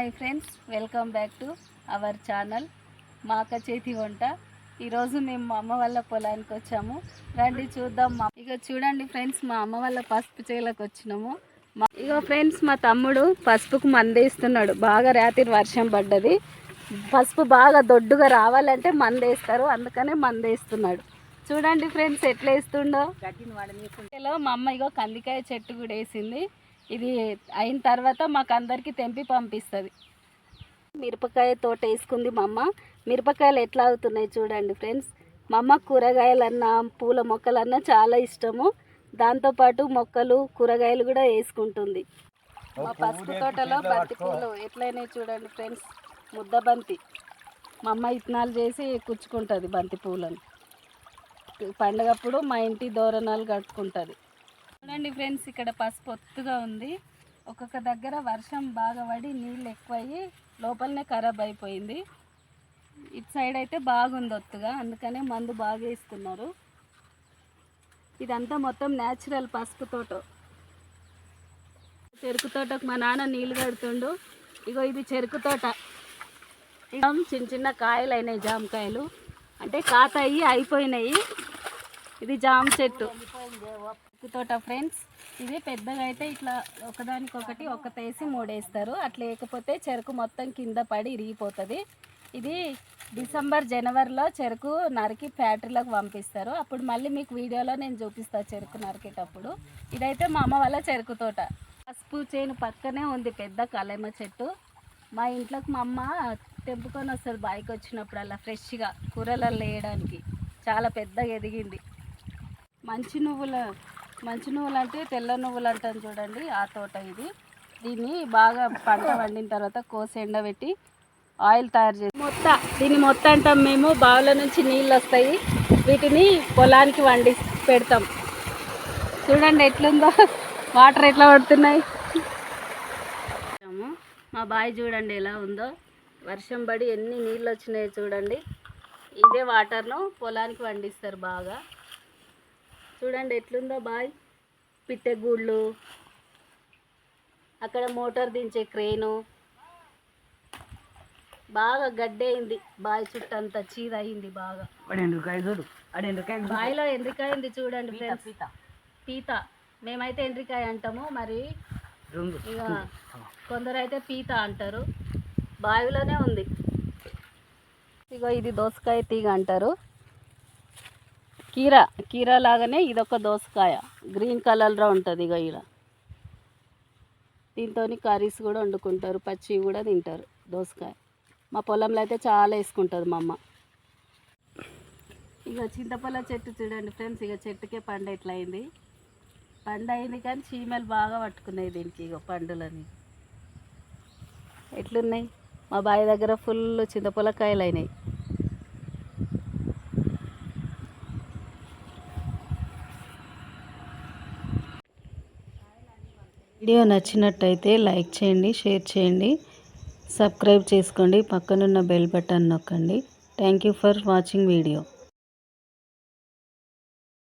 Hi friends welcome back to our channel మా అక్క చేతి వంట. ఈరోజు మేము మా అమ్మ వాళ్ళ పొలానికి వచ్చాము. రండి చూద్దాం మా ఇక చూడండి ఫ్రెండ్స్ మా అమ్మ వాళ్ళ పసుపు చేలకు వచ్చినాము. ఇక ఫ్రెండ్స్ మా తమ్ముడు పసుపుకు మందేస్తున్నాడు. బాగా రాత్రి వర్షం పడ్డది. పసుపు బాగా దొడ్డుగా రావాలంటే మందేస్తారు. అందుకనే మందేస్తున్నాడు. చూడండి ఫ్రెండ్స్ ఎట్లా వేస్తుండో. మా అమ్మ ఇగో కందికాయ చెట్టు కూడా వేసింది. ఇది అయిన తర్వాత మాకు అందరికీ తెంపి పంపిస్తుంది. మిరపకాయ తోట వేసుకుంది మా అమ్మ. మిరపకాయలు ఎట్లా అవుతున్నాయి చూడండి ఫ్రెండ్స్. మా అమ్మ కూరగాయలన్నా పూల మొక్కలన్నా చాలా ఇష్టము. దాంతోపాటు మొక్కలు కూరగాయలు కూడా వేసుకుంటుంది. మా పసుపు తోటలో బంతి పూలు ఎట్లయినాయి చూడండి ఫ్రెండ్స్. ముద్ద బంతి. మా అమ్మ ఇత్తనాలు చేసి కుచ్చుకుంటుంది బంతి పూలను. పండగప్పుడు మా ఇంటి దోరణాలు కట్టుకుంటుంది. చూడండి ఫ్రెండ్స్ ఇక్కడ పసుపు ఒత్తుగా ఉంది. ఒక్కొక్క దగ్గర వర్షం బాగా పడి నీళ్ళు ఎక్కువయ్యి లోపలనే ఖరాబ్ అయిపోయింది. ఇటు సైడ్ అయితే బాగుంది ఒత్తుగా అందుకనే మందు బాగా ఇస్తున్నారు ఇదంతా మొత్తం న్యాచురల్ పసుపు తోట. చెరుకు తోటకు మా నాన్న నీళ్ళు కడుతుండు. ఇగో ఇది చెరుకు తోట. చిన్న చిన్న కాయలు అయినాయి జామకాయలు. అంటే కాత అయ్యి అయిపోయినాయి. ఇది జామ చెట్టు తోట ఫ్రెండ్స్ ఇది పెద్దగా అయితే ఇట్లా ఒకదానికొకటి ఒక్కతేసి మూడేస్తారు. అట్లా లేకపోతే చెరుకు మొత్తం కింద పడి ఇరిగిపోతుంది. ఇది డిసెంబర్ జనవరిలో చెరుకు నరికి ఫ్యాక్టరీలోకి పంపిస్తారు. అప్పుడు మళ్ళీ మీకు వీడియోలో నేను చూపిస్తాను చెరుకు నరికేటప్పుడు. ఇదైతే మా అమ్మ వాళ్ళ చెరుకు తోట. పసుపు చేను పక్కనే ఉంది పెద్ద కలెమ చెట్టు. మా ఇంట్లోకి మా అమ్మ తెంపుకొని వస్తుంది. బాయికి వచ్చినప్పుడు అలా ఫ్రెష్గా కూరలలో వేయడానికి. చాలా పెద్దగా ఎదిగింది. మంచి నువ్వుల మంచి నువ్వులు అంటే తెల్ల నువ్వులు అంటాం చూడండి ఆ తోట ఇది. దీన్ని బాగా పంట పండిన తర్వాత కోసి ఎండబెట్టి ఆయిల్ తయారు చేసి మొత్త దీన్ని మొత్త అంటాం మేము బావుల నుంచి నీళ్ళు వస్తాయి. వీటిని పొలానికి వండి పెడతాం. చూడండి ఎట్లుందో వాటర్ ఎట్లా పడుతున్నాయి. మా బావి చూడండి ఎలా ఉందో. వర్షం పడి ఎన్ని నీళ్ళు వచ్చినాయో చూడండి. ఇదే వాటర్ను పొలానికి వండిస్తారు బాగా. చూడండి ఎట్లుందో బాయ్. పిట్టెగూళ్ళు అక్కడ మోటార్ దించే క్రేను. బాగా గడ్డయింది బావి చుట్టూ అంతా చీర అయింది బాగా. చూడు అడెందుకాయ బావిలో ఎండ్రికాయ ఉంది చూడండి ఫ్రెండ్స్. పీత. మేమైతే ఎండ్రికాయ అంటాము మరి ఇక కొందరు అయితే పీత అంటారు. బావిలోనే ఉంది. ఇగో ఇది దోసకాయ తీగ అంటారు. కీర కీర లాగానే ఇదొక దోసకాయ. గ్రీన్ కలర్లో ఉంటుంది ఇక ఇలా దీంతో కర్రీస్ కూడా వండుకుంటారు పచ్చి కూడా తింటారు దోసకాయ. మా పొలంలో అయితే చాలా వేసుకుంటుంది మా అమ్మ. ఇక చింతపల్ల చెట్టు చూడండి ఫ్రెండ్స్ ఇక చెట్టుకే పండు ఎట్లయింది? పండు అయింది కానీ చీమలు బాగా పట్టుకున్నాయి దీనికి ఇక పండులని. ఎట్లున్నాయి? మా బావి దగ్గర ఫుల్ చింతపొలకాయలు అయినాయి. వీడియో నచ్చినట్టయితే లైక్ చేయండి షేర్ చేయండి. సబ్స్క్రైబ్ చేసుకోండి పక్కనున్న బెల్ బటన్ నొక్కండి. Thank you for watching video.